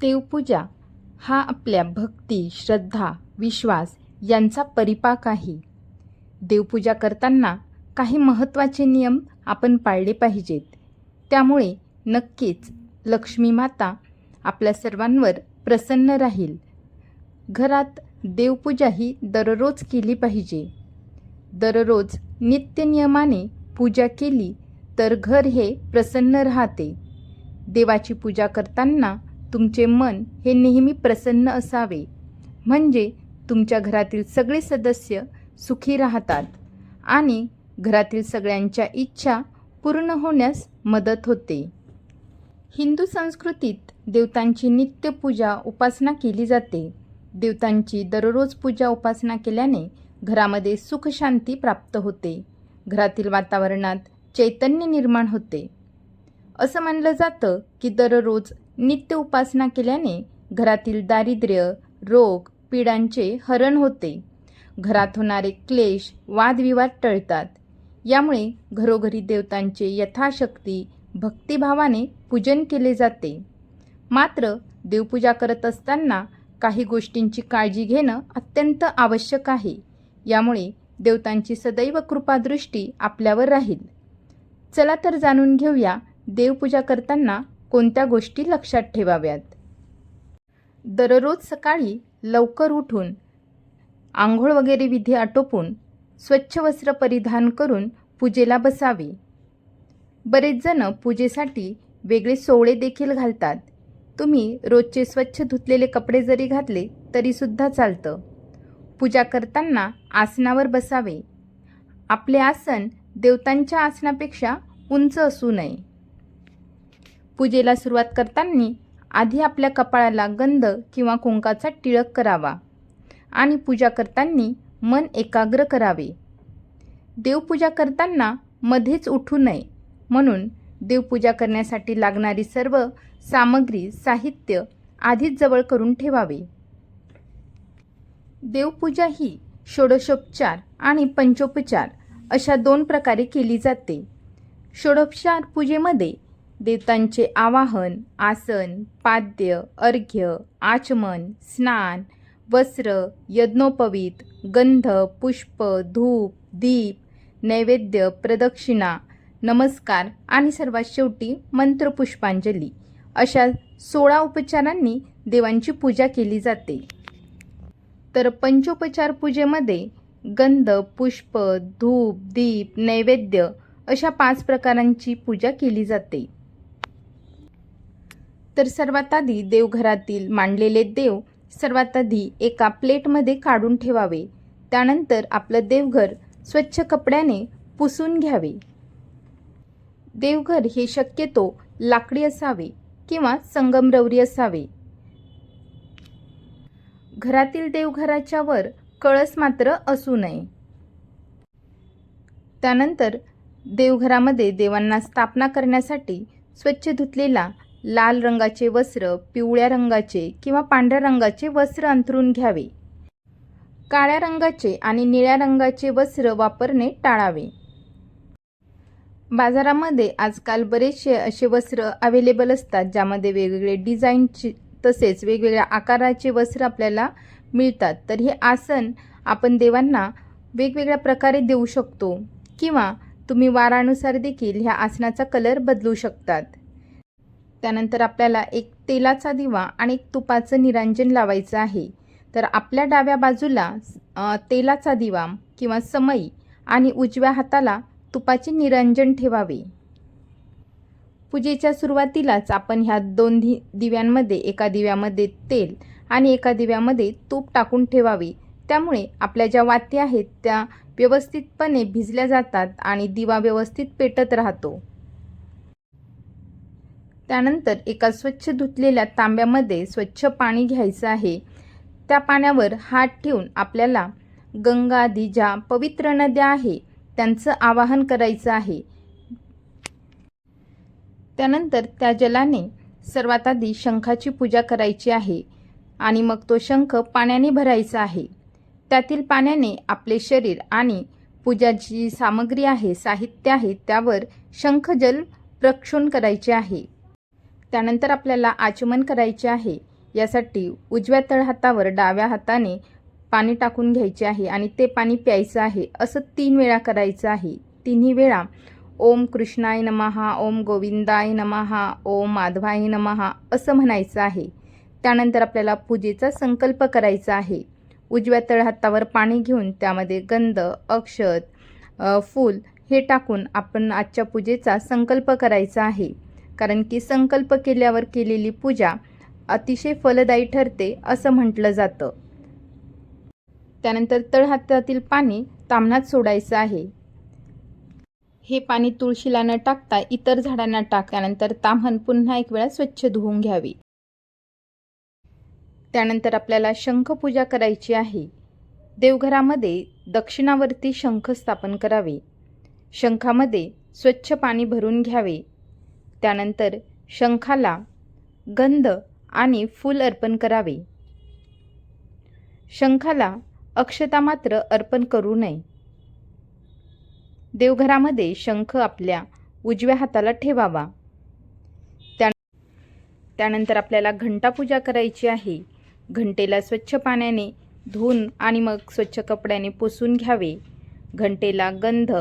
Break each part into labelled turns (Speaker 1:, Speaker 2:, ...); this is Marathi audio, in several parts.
Speaker 1: देवपूजा हा आपल्या भक्ती श्रद्धा विश्वास यांचा परिपाक आहे. देवपूजा करताना काही महत्त्वाचे नियम आपण पाळले पाहिजेत. त्यामुळे नक्कीच लक्ष्मी माता आपल्या सर्वांवर प्रसन्न राहील. घरात देवपूजा ही दररोज केली पाहिजे. दररोज नित्यनियमाने पूजा केली तर घर हे प्रसन्न राहते. देवाची पूजा करताना तुमचे मन हे नेहमी प्रसन्न असावे. म्हणजे तुमच्या घरातील सगळे सदस्य सुखी राहतात आणि घरातील सगळ्यांच्या इच्छा पूर्ण होण्यास मदत होते. हिंदू संस्कृतीत देवतांची नित्यपूजा उपासना केली जाते. देवतांची दररोज पूजा उपासना केल्याने घरामध्ये सुखशांती प्राप्त होते. घरातील वातावरणात चैतन्य निर्माण होते. असं मानलं जातं की दररोज नित्य उपासना केल्याने घरातील दारिद्र्य रोग पीडांचे हरण होते. घरात होणारे क्लेश वादविवाद टळतात. यामुळे घरोघरी देवतांचे यथाशक्ती भक्तिभावाने पूजन केले जाते. मात्र देवपूजा करत असताना काही गोष्टींची काळजी घेणं अत्यंत आवश्यक आहे. यामुळे देवतांची सदैव कृपादृष्टी आपल्यावर राहील. चला तर जाणून घेऊया देवपूजा करताना कोणत्या गोष्टी लक्षात ठेवाव्यात? दररोज सकाळी लवकर उठून आंघोळ वगैरे विधी आटोपून स्वच्छ वस्त्र परिधान करून पूजेला बसावे. बरेच जण पूजेसाठी वेगळे सोवळे देखील घालतात. तुम्ही रोजचे स्वच्छ धुतलेले कपडे जरी घातले तरीसुद्धा चालतं. पूजा करताना आसनावर बसावे. आपले आसन देवतांच्या आसनापेक्षा उंच असू नये. पूजेला सुरुवात करताना आधी आपल्या कपाळाला गंध किंवा कुंकाचा टिळक करावा आणि पूजा करताना मन एकाग्र करावे. देवपूजा करताना मध्येच उठू नये म्हणून देवपूजा करण्यासाठी लागणारी सर्व सामग्री साहित्य आधीच जवळ करून ठेवावे. देवपूजा ही षोडशोपचार आणि पंचोपचार अशा दोन प्रकारे केली जाते. षोडोपचार पूजेमध्ये देवतांचे आवाहन आसन पाद्य अर्घ्य आचमन स्नान वस्त्र यज्ञोपवीत गंध पुष्प धूप दीप नैवेद्य प्रदक्षिणा नमस्कार आणि सर्वात शेवटी मंत्रपुष्पांजली. अशा सोळा उपचारांनी देवांची पूजा केली जाते. तर पंचोपचार पूजेमध्ये गंध पुष्प धूप दीप नैवेद्य अशा पाच प्रकारांची पूजा केली जाते. तर सर्वात आधी देवघरातील मांडलेले देव सर्वात आधी एका प्लेटमध्ये काढून ठेवावे. त्यानंतर आपलं देवघर स्वच्छ कपड्याने पुसून घ्यावे. देवघर हे शक्यतो लाकडी असावे किंवा संगमरवरी असावे. घरातील देवघराच्या वर कळस मात्र असू नये. त्यानंतर देवघरामध्ये देवांना स्थापना करण्यासाठी स्वच्छ धुतलेला लाल रंगाचे वस्त्र पिवळ्या रंगाचे किंवा पांढऱ्या रंगाचे वस्त्र अंथरून घ्यावे. काळ्या रंगाचे आणि निळ्या रंगाचे वस्त्र वापरणे टाळावे. बाजारामध्ये आजकाल बरेचसे असे वस्त्र अवेलेबल असतात ज्यामध्ये वेगवेगळे डिझाईनचे तसेच वेगवेगळ्या आकाराचे वस्त्र आपल्याला मिळतात. तर हे आसन आपण देवांना वेगवेगळ्या प्रकारे देऊ शकतो किंवा तुम्ही वारानुसार देखील ह्या आसनाचा कलर बदलू शकतात. त्यानंतर आपल्याला एक तेलाचा दिवा आणि एक तुपाचं निरांजन लावायचं आहे. तर आपल्या डाव्या बाजूला तेलाचा दिवा किंवा समई आणि उजव्या हाताला तुपाचे निरंजन ठेवावे. पूजेच्या सुरुवातीलाच आपण ह्या दोन दि दिव्यांमध्ये एका दिव्यामध्ये तेल आणि एका दिव्यामध्ये तूप टाकून ठेवावे. त्यामुळे आपल्या ज्या वाती आहेत त्या व्यवस्थितपणे भिजल्या जातात आणि दिवा व्यवस्थित पेटत राहतो. त्यानंतर एका स्वच्छ धुतलेल्या तांब्यामध्ये स्वच्छ पाणी घ्यायचं आहे. त्या पाण्यावर हात ठेवून आपल्याला गंगा आदी ज्या पवित्र नद्या आहे त्यांचं आवाहन करायचं आहे. त्यानंतर त्या जलाने सर्वात आधी शंखाची पूजा करायची आहे आणि मग तो शंख पाण्याने भरायचा आहे. त्यातील पाण्याने आपले शरीर आणि पूजाची सामग्री आहे साहित्य आहे त्यावर शंखजल प्रक्षोण करायचे आहे. त्यानंतर आपल्याला आचमन करायचे आहे. यासाठी उजव्या तळहातावर डाव्या हाताने पाणी टाकून घ्यायचे आहे आणि ते पाणी प्यायचं आहे. असं तीन वेळा करायचं आहे. तिन्ही वेळा ओम कृष्णाय नमहा ओम गोविंदाय नमहा ओम माधवाय नमहा असं म्हणायचं आहे. त्यानंतर आपल्याला पूजेचा संकल्प करायचा आहे. उजव्या तळहातावर पाणी घेऊन त्यामध्ये गंध अक्षत फूल हे टाकून आपण आजच्या पूजेचा संकल्प करायचा आहे. कारण की संकल्प केल्यावर केलेली पूजा अतिशय फलदायी ठरते असं म्हटलं जातं. त्यानंतर तळहातातील पाणी तामणात सोडायचं आहे. हे पाणी तुळशीला न टाकता इतर झाडांना टाकल्यानंतर ताम्हण पुन्हा एक वेळा स्वच्छ धुवून घ्यावी. त्यानंतर आपल्याला शंखपूजा करायची आहे. देवघरामध्ये दक्षिणावरती शंख स्थापन करावे. शंखामध्ये स्वच्छ पाणी भरून घ्यावे. त्यानंतर शंखाला गंध आणि फूल अर्पण करावे. शंखाला अक्षता मात्र अर्पण करू नये. देवघरामध्ये शंख आपल्या उजव्या हाताला ठेवावा. त्या त्यानंतर आपल्याला घंटापूजा करायची आहे. घंटेला स्वच्छ पाण्याने धुवून आणि मग स्वच्छ कपड्याने पुसून घ्यावे. घंटेला गंध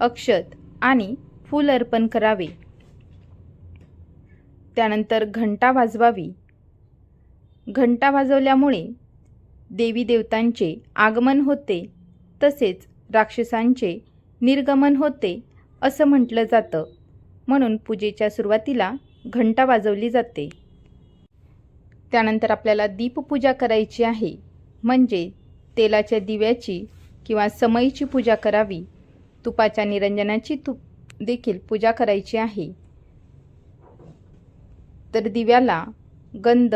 Speaker 1: अक्षत आणि फूल अर्पण करावे. त्यानंतर घंटा वाजवावी. घंटा वाजवल्यामुळे देवी देवतांचे आगमन होते तसेच राक्षसांचे निर्गमन होते असं म्हटलं जातं. म्हणून पूजेच्या सुरुवातीला घंटा वाजवली जाते. त्यानंतर आपल्याला दीपपूजा करायची आहे. म्हणजे तेलाच्या दिव्याची किंवा समईची पूजा करावी. तुपाच्या निरंजनाची तुप देखील पूजा करायची आहे. तर दिव्याला गंध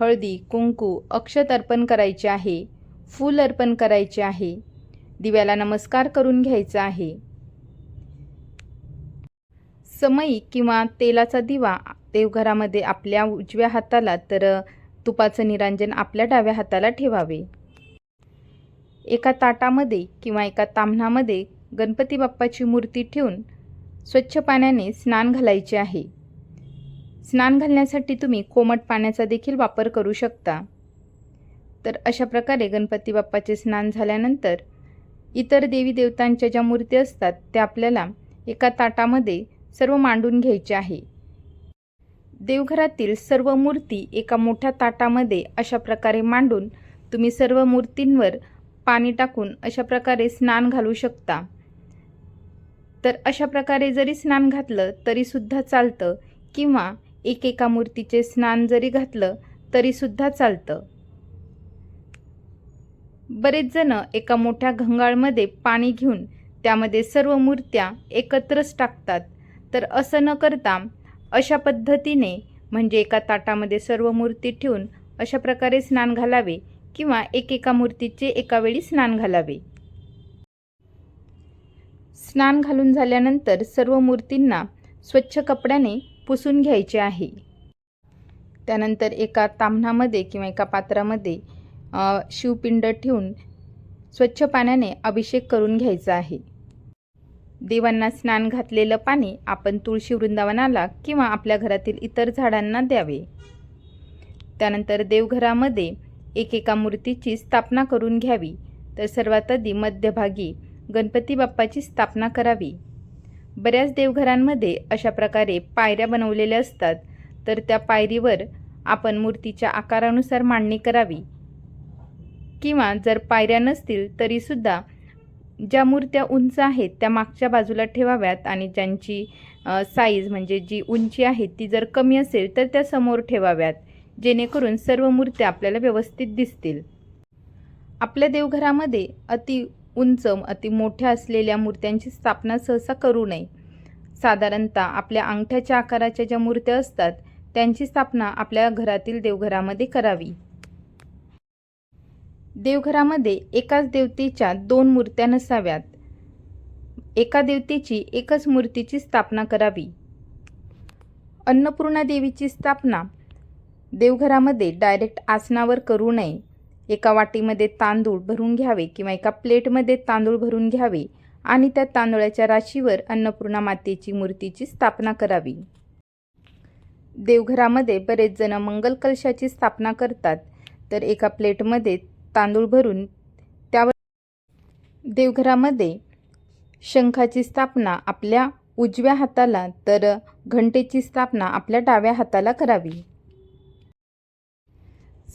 Speaker 1: हळदी कुंकू अक्षत अर्पण करायचे आहे फूल अर्पण करायचे आहे. दिव्याला नमस्कार करून घ्यायचा आहे. समई किंवा तेलाचा दिवा देवघरामध्ये आपल्या उजव्या हाताला तर तुपाचं निरांजन आपल्या डाव्या हाताला ठेवावे. एका ताटामध्ये किंवा एका ताम्हणामध्ये गणपती बाप्पाची मूर्ती ठेवून स्वच्छ पाण्याने स्नान घालायचे आहे. स्नान घालण्यासाठी तुम्ही कोमट पाण्याचा देखील वापर करू शकता. तर अशा प्रकारे गणपती बाप्पाचे स्नान झाल्यानंतर इतर देवी देवतांच्या ज्या मूर्ती असतात त्या आपल्याला एका ताटामध्ये सर्व मांडून घ्यायचे आहे. देवघरातील सर्व मूर्ती एका मोठ्या ताटामध्ये अशा प्रकारे मांडून तुम्ही सर्व मूर्तींवर पाणी टाकून अशा प्रकारे स्नान घालू शकता. तर अशा प्रकारे जरी स्नान घातलं तरीसुद्धा चालतं किंवा एक एका मूर्तीचे स्नान जरी घातलं तरीसुद्धा चालतं. बरेच जण एका मोठ्या घंगाळमध्ये पाणी घेऊन त्यामध्ये सर्व मूर्त्या एकत्रच टाकतात. तर असं न करता अशा पद्धतीने म्हणजे एका ताटामध्ये सर्व मूर्ती ठेवून अशा प्रकारे स्नान घालावे किंवा एकेका मूर्तीचे एका वेळी स्नान घालावे. स्नान घालून झाल्यानंतर सर्व मूर्तींना स्वच्छ कपड्याने पुसून घ्यायचे आहे. त्यानंतर एका तांबणामध्ये किंवा एका पात्रामध्ये शिवपिंड ठेवून स्वच्छ पाण्याने अभिषेक करून घ्यायचा आहे. देवांना स्नान घातलेलं पाणी आपण तुळशी वृंदावनाला किंवा आपल्या घरातील इतर झाडांना द्यावे. त्यानंतर देवघरामध्ये एकेका मूर्तीची स्थापना करून घ्यावी. तर सर्वात आधी मध्यभागी गणपती बाप्पाची स्थापना करावी. बऱ्याच देवघरांमध्ये अशा प्रकारे पायऱ्या बनवलेल्या असतात. तर त्या पायरीवर आपण मूर्तीच्या आकारानुसार मांडणी करावी. किंवा जर पायऱ्या नसतील तरीसुद्धा ज्या मूर्त्या उंच आहेत त्या मागच्या बाजूला ठेवाव्यात आणि ज्यांची साईज म्हणजे जी उंची आहे ती जर कमी असेल तर त्या समोर ठेवाव्यात. जेणेकरून सर्व मूर्त्या आपल्याला व्यवस्थित दिसतील. आपल्या देवघरामध्ये अति उंच अति मोठ्या असलेल्या मूर्त्यांची स्थापना सहसा करू नये. साधारणतः आपल्या अंगठ्याच्या आकाराच्या ज्या मूर्त्या असतात त्यांची स्थापना आपल्या घरातील देवघरामध्ये करावी. देवघरामध्ये एकाच देवतेच्या दोन मूर्त्या नसाव्यात. एका देवतेची एकच मूर्तीची स्थापना करावी. अन्नपूर्णा देवीची स्थापना देवघरामध्ये डायरेक्ट आसनावर करू नये. एका वाटीमध्ये तांदूळ भरून घ्यावे किंवा एका प्लेटमध्ये तांदूळ भरून घ्यावे आणि त्या तांदूळाच्या राशीवर अन्नपूर्णा मातेची मूर्तीची स्थापना करावी. देवघरामध्ये बरेच जण मंगल कलशाची स्थापना करतात. तर एका प्लेटमध्ये तांदूळ भरून त्यावर देवघरामध्ये शंखाची स्थापना आपल्या उजव्या हाताला तर घंटेची स्थापना आपल्या डाव्या हाताला करावी.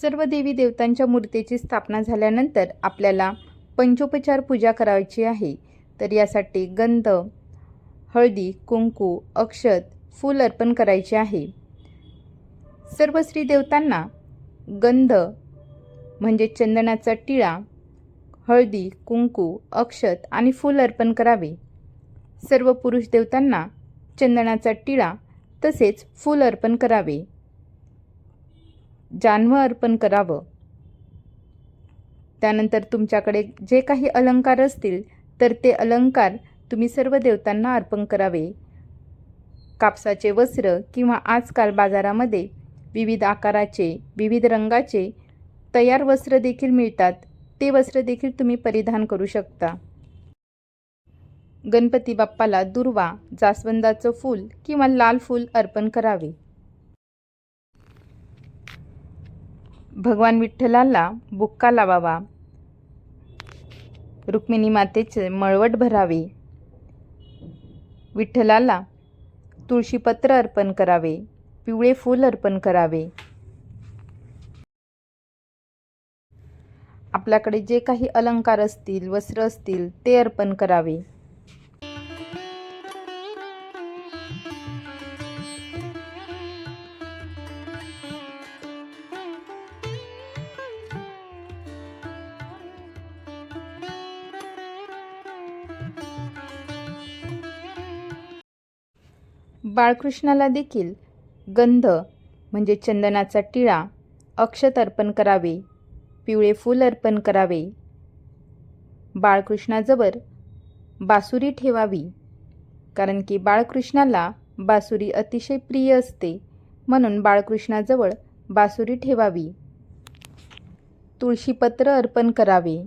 Speaker 1: सर्व देवी देवतांच्या मूर्तीची स्थापना झाल्यानंतर आपल्याला पंचोपचार पूजा करायची आहे. तर यासाठी गंध हळदी कुंकू अक्षत फूल अर्पण करायचे आहे. सर्व श्री देवतांना गंध म्हणजे चंदनाचा टिळा हळदी कुंकू अक्षत आणि फूल अर्पण करावे. सर्व पुरुष देवतांना चंदनाचा टिळा तसेच फूल अर्पण करावे. जानवं अर्पण करावं. त्यानंतर तुमच्याकडे जे काही अलंकार असतील तर ते अलंकार तुम्ही सर्व देवतांना अर्पण करावे. कापसाचे वस्त्र किंवा आजकाल बाजारामध्ये विविध आकाराचे विविध रंगाचे तयार वस्त्र देखील मिळतात. ते वस्त्र देखील तुम्ही परिधान करू शकता. गणपती बाप्पाला दुर्वा जास्वंदाचं फूल किंवा लाल फूल अर्पण करावे. भगवान विठ्ठलाला बुक्का लावावा. रुक्मिणी मातेचे मळवट भरावे. विठ्ठलाला तुळशीपत्र अर्पण करावे. पिवळे फूल अर्पण करावे. आपल्याकडे जे काही अलंकार असतील वस्त्र असतील ते अर्पण करावे. बाळकृष्णाला देखील गंध म्हणजे चंदनाचा टिळा अक्षत अर्पण करावे पिवळे फूल अर्पण करावे. बाळकृष्णाजवळ बासुरी ठेवावी कारण की बाळकृष्णाला बासुरी अतिशय प्रिय असते म्हणून बाळकृष्णाजवळ बासुरी ठेवावी. तुळशीपत्र अर्पण करावे.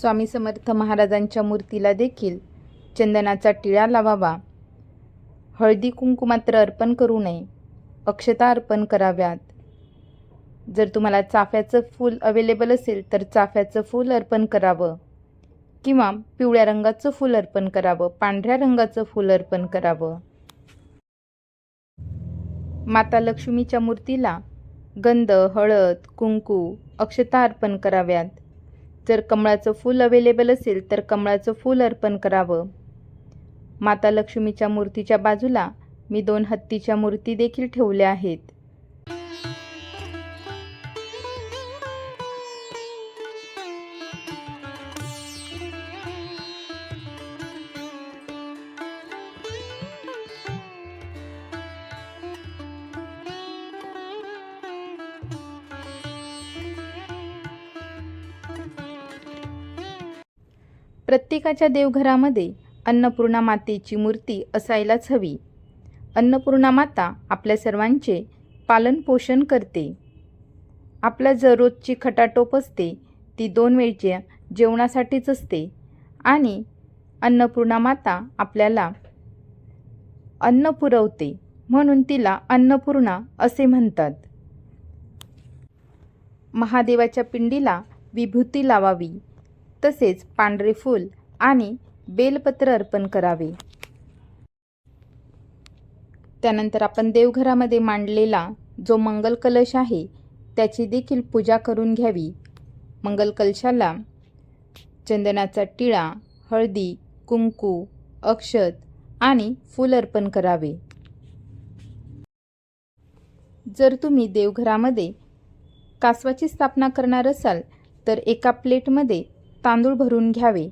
Speaker 1: स्वामी समर्थ महाराजांच्या मूर्तीला देखील चंदनाचा टिळा लावावा. हळदी कुंकू मात्र अर्पण करू नये. अक्षता अर्पण कराव्यात. जर तुम्हाला चाफ्याचं फूल अवेलेबल असेल तर चाफ्याचं फूल अर्पण करावं. किंवा पिवळ्या रंगाचं फूल अर्पण करावं पांढऱ्या रंगाचं फूल अर्पण करावं. माता लक्ष्मीच्या मूर्तीला गंध हळद कुंकू अक्षता अर्पण कराव्यात. जर कमळाचं फूल अवेलेबल असेल तर कमळाचं फूल अर्पण करावं. माता लक्ष्मीच्या मूर्तीच्या बाजूला मी दोन हत्तीच्या मूर्ती देखील ठेवल्या आहेत. प्रत्येकाच्या देवघरामध्ये अन्नपूर्णा मातेची मूर्ती असायलाच हवी. अन्नपूर्णा माता आपल्या सर्वांचे पालनपोषण करते. आपल्या जर रोजची खटाटोप असते ती दोन वेळच्या जेवणासाठीच असते आणि अन्नपूर्णा माता आपल्याला अन्न पुरवते म्हणून तिला अन्नपूर्णा असे म्हणतात. महादेवाच्या पिंडीला विभूती लावावी. तसेच पांढरे फूल आणि बेलपत्र अर्पण करावे. त्यानंतर आपण देवघरामध्ये मांडलेला जो मंगल कलश आहे त्याची देखील पूजा करून घ्यावी. मंगल कलशाला चंदनाचा टिळा हळदी कुंकू अक्षत आणि फूल अर्पण करावे. जर तुम्ही देवघरामध्ये कासवाची स्थापना करणार असाल तर एका प्लेटमध्ये तांदूळ भरून घ्यावे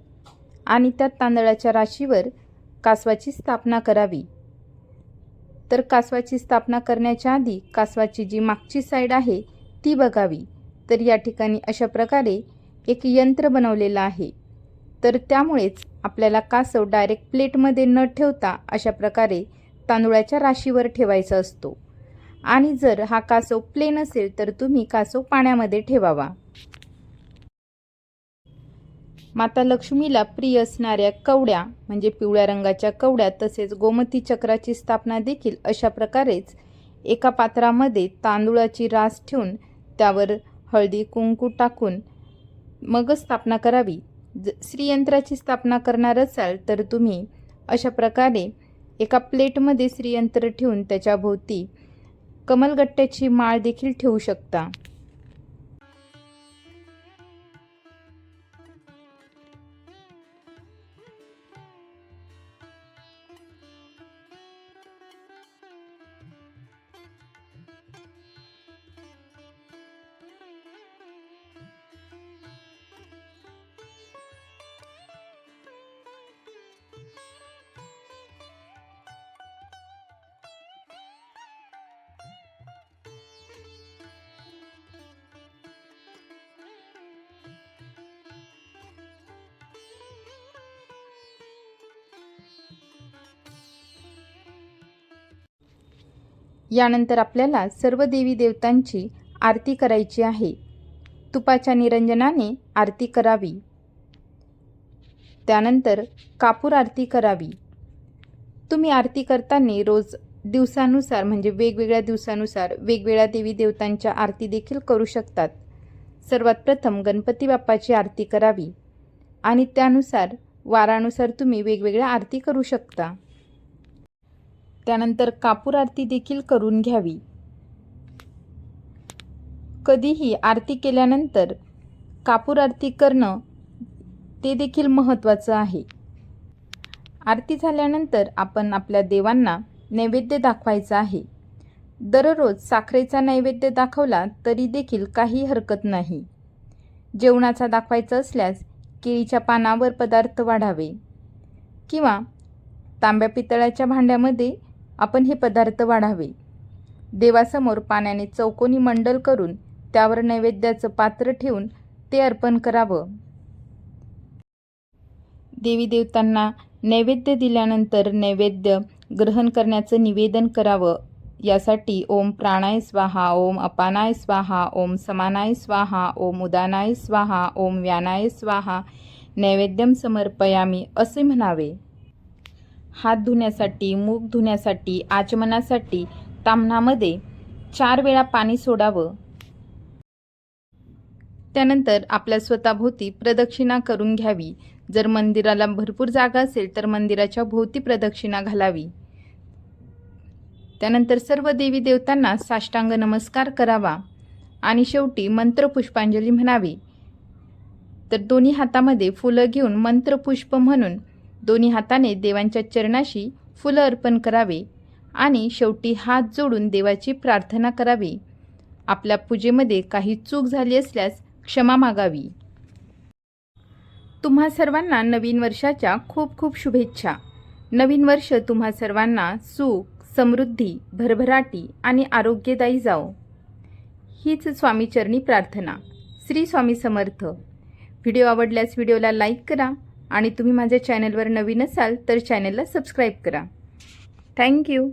Speaker 1: आणि त्या तांदळाच्या राशीवर कासवाची स्थापना करावी. तर कासवाची स्थापना करण्याच्या आधी कासवाची जी मागची साईड आहे ती बघावी. तर या ठिकाणी अशा प्रकारे एक यंत्र बनवलेलं आहे. तर त्यामुळेच आपल्याला कासव डायरेक्ट प्लेटमध्ये न ठेवता अशा प्रकारे तांदूळाच्या राशीवर ठेवायचा असतो. आणि जर हा कासव प्लेन असेल तर तुम्ही कासव पाण्यामध्ये ठेवावा. माता लक्ष्मीला प्रिय असणाऱ्या कवड्या म्हणजे पिवळ्या रंगाच्या कवड्या तसेच गोमती चक्राची स्थापना देखील अशा प्रकारेच एका पात्रामध्ये तांदूळाची रास ठेवून त्यावर हळदी कुंकू टाकून मगच स्थापना करावी. ज श्रीयंत्राची स्थापना करणार असाल तर तुम्ही अशा प्रकारे एका प्लेटमध्ये श्रीयंत्र ठेवून त्याच्याभोवती कमलगट्ट्याची माळ देखील ठेवू शकता. यानंतर आपल्याला सर्व देवी देवतांची आरती करायची आहे. तुपाच्या निरंजनाने आरती करावी. त्यानंतर कापूर आरती करावी. तुम्ही आरती करताना रोज दिवसानुसार म्हणजे वेगवेगळ्या दिवसानुसार वेगवेगळ्या देवी देवतांच्या आरती देखील करू शकतात. सर्वात प्रथम गणपती बाप्पाची आरती करावी आणि त्यानुसार वारानुसार तुम्ही वेगवेगळ्या आरती करू शकता. त्यानंतर कापूर आरती देखील करून घ्यावी. कधीही आरती केल्यानंतर कापूर आरती करणं ते देखील महत्त्वाचं आहे. आरती झाल्यानंतर आपण आपल्या देवांना नैवेद्य दाखवायचा आहे. दररोज साखरेचा नैवेद्य दाखवला तरी देखील काही हरकत नाही. जेवणाचा दाखवायचा असल्यास केळीच्या पानावर पदार्थ वाढावे किंवा तांब्या पितळाच्या भांड्यामध्ये आपण हे पदार्थ वाढावे. देवासमोर पाण्याने चौकोनी मंडल करून त्यावर नैवेद्याचं पात्र ठेवून ते अर्पण करावं. देवी देवतांना नैवेद्य दिल्यानंतर नैवेद्य ग्रहण करण्याचं निवेदन करावं. यासाठी ओम प्राणाय स्वाहा ओम अपानाय स्वाहा ओम समानाय स्वाहा ओम उदानाय स्वाहा ओम व्यानाय स्वाहा नैवेद्यम समर्पयामी असे म्हणावे. हात धुण्यासाठी मूग धुण्यासाठी आचमनासाठी ताम्हणामध्ये चार वेळा पाणी सोडावं. त्यानंतर आपल्या स्वतःभोवती प्रदक्षिणा करून घ्यावी. जर मंदिराला भरपूर जागा असेल तर मंदिराच्या भोवती प्रदक्षिणा घालावी. त्यानंतर सर्व देवी देवतांना साष्टांग नमस्कार करावा. आणि शेवटी मंत्रपुष्पांजली म्हणावी. तर दोन्ही हातामध्ये फुलं घेऊन मंत्रपुष्प म्हणून दोन्ही हाताने देवांच्या चरणाशी फुलं अर्पण करावे आणि शेवटी हात जोडून देवाची प्रार्थना करावी. आपल्या पूजेमध्ये काही चूक झाली असल्यास क्षमा मागावी. तुम्हा सर्वांना नवीन वर्षाच्या खूप खूप शुभेच्छा. नवीन वर्ष तुम्हा सर्वांना सुख समृद्धी भरभराटी आणि आरोग्यदायी जाओ हीच स्वामीचरणी प्रार्थना. श्री स्वामी समर्थ. व्हिडिओ आवडल्यास व्हिडिओला लाईक करा आणि तुम्ही माझ्या चॅनलवर नवीन असाल तर चॅनलला सबस्क्राईब करा. थँक्यू